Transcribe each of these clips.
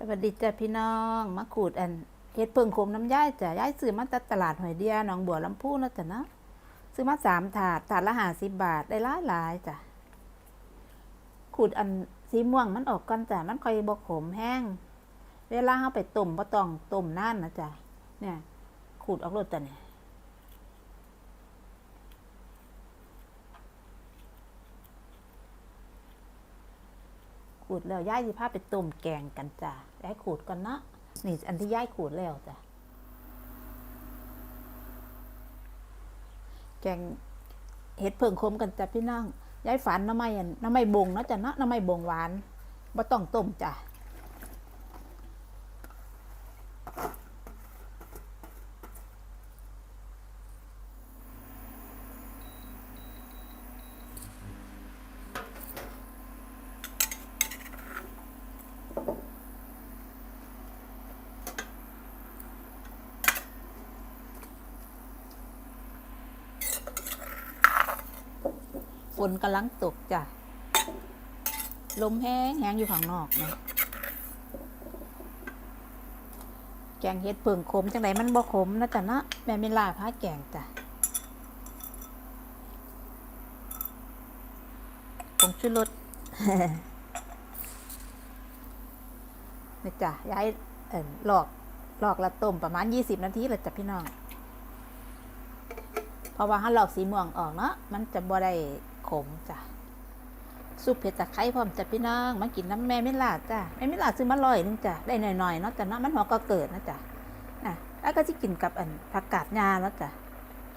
สวัสดีจ้ะพี่น้องมาขูดอันเฮ็ดเพิ่งขมน้ำย่ายจ้ะย่ายซื้อมาจากตลาดหอยเดียหนองบัวลำพูนะจ้ะนะซื้อมาสามถาดถาดละห้าสิบบาทได้หลายหลายจ้ะขูดอันสีม่วงมันออกก่อนจ้ะมันค่อยบกขมแห้ง เวลาเขาไปต้มบ่ต้องต้มนานนะจ้ะเนี่ยขูดออกรสจ้ะเนี่ย ขูดแล้วย่ายสิพาไปต้มแกงกันจ้ะย่ายขูดก่อนเนาะนี่อันที่ย่ายขูดแล้วจ้ะแกงเห็ดเพิ่งคมกันจ้ะพี่น้องย่ายฝันน้ำไม้อันน้ำไม้บงเนาะจ้ะเนาะน้ำไม้บงหวานบ่ต้องต้มจ้ะ ฝนกำลังตกจ้ะ ลมแห้งแห้งอยู่ข้างนอกนะแกงเห็ดเพิ่งขมจังไดมันบ่ขมนะจ้ะนะแม่ไม่ลาพาแกงจ้ะผงชูรสนี่จ้ะย้ายเอ่อหลอกหลอกละต้มประมาณ20นาทีลยจ้ะพี่น้อง เพราะว่าถ้าหลอกสีม่วงออกเนาะมันจะบ่ได้ ขมจ้ะซุปเผ็ดตะไคร้พร้อมจ้ะพี่น้องมากินน้ำแม่ไม่ลาดจ้ะแม่ไม่ลาดซื้อมาลอยนึงจ้ะได้หน่อยๆเนาะแต่เนาะมันหัวก็เกิดนะจ้ะอะแล้วก็จะกินกับอันผักกาดงาแล้วจ้ะ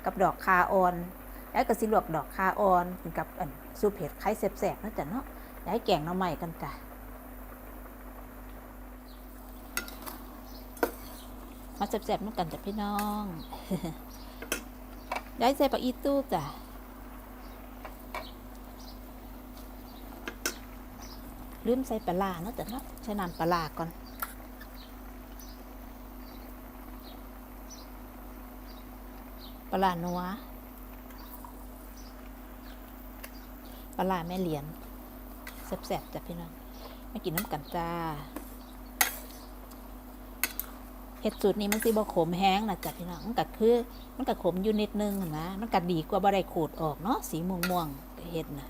กับดอกคาออนแล้วก็สิลวกดอกคาออนกินกับอันซุปเผ็ดไข่แสบๆนะจ้ะเนาะอยากให้แกงน้ำใหม่กันจ้ะมาแสบๆน้ำกันจ้ะพี่น้องได้ใส่ปลาอีตู้จ้ะ ลืมใส่ปลาร้าเนาะจ้ะเนาะใช้น้ำปลาก่อนปลาร้านัวปลาแม่เหรียญแซ่บๆจ้ะพี่น้องมากินน้ำกันจ้าเห็ดสูตรนี้มันสิบ่ขมแห้งนะจ้ะพี่น้องมันก็คือมันก็ขมอยู่นิดนึงนะมันก็ดีกว่าบ่ได้ขูดออกเนาะสีม่วงๆเห็ดนะ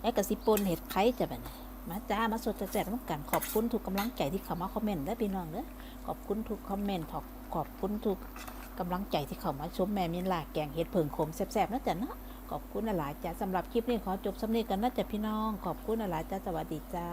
แล้วก็สิปนเห็ดไข่จ้ะแบบนี้ มาจ้ามาสดจะแจกน้ำกัน ขอบคุณทุกกำลังใจที่เข้ามาคอมเมนต์ได้พี่น้องเด้อขอบคุณทุกคอมเมนต์ขอบขอบคุณทุกกำลังใจที่เข้ามาชมแม่มินลาแกงเห็ดเผิงขมแซ่บๆนะจ๊ะเนาะขอบคุณหลายจ้าสำหรับคลิปนี้ขอจบสำเนียกันนะจ๊ะพี่น้อง ขอบคุณหลายจ้าสวัสดีจ้า